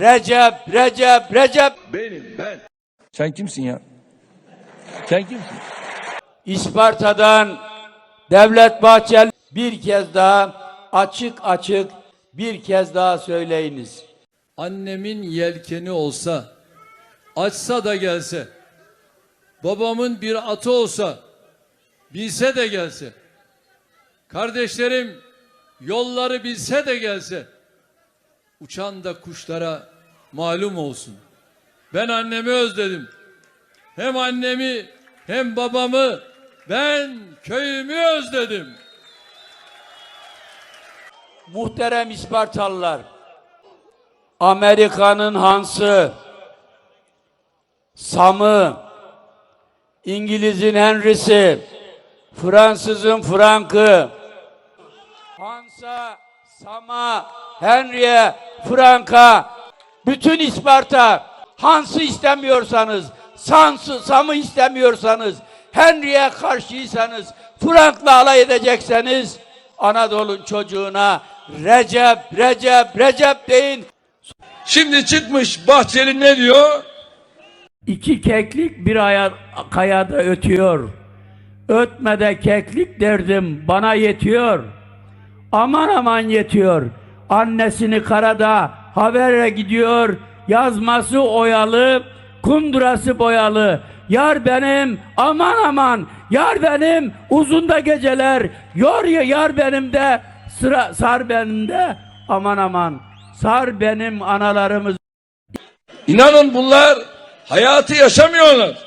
Recep, Recep, Recep. Benim ben. Sen kimsin ya? Sen kimsin? İsparta'dan Devlet Bahçeli bir kez daha açık açık bir kez daha söyleyiniz. annemin yelkeni olsa, açsa da gelse, babamın bir atı olsa, bilse de gelse, kardeşlerim yolları bilse de gelse, uçan da kuşlara malum olsun. Ben annemi özledim. Hem annemi hem babamı ben köyümü özledim. Muhterem İspartalılar, Amerika'nın Hans'ı, Sam'ı, İngiliz'in Henry'si, Fransız'ın Frank'ı, Hans'a, Sam'a, Henry'e, Frank'a, bütün İsparta, Hans'ı istemiyorsanız, Sans'ı, Sam'ı istemiyorsanız, Henry'e karşıysanız, Frank'la alay edecekseniz, Anadolu'nun çocuğuna Recep, Recep, Recep deyin. Şimdi çıkmış Bahçeli ne diyor? İki keklik bir aya, kayada ötüyor. Ötmede keklik derdim bana yetiyor. Aman aman yetiyor. Annesini karada habere gidiyor. Yazması oyalı, kundurası boyalı. Yar benim aman aman. Yar benim uzunda geceler. Yor ya yar benim de sıra sar benim de aman aman. Sar benim analarımız İnanın bunlar hayatı yaşamıyorlar.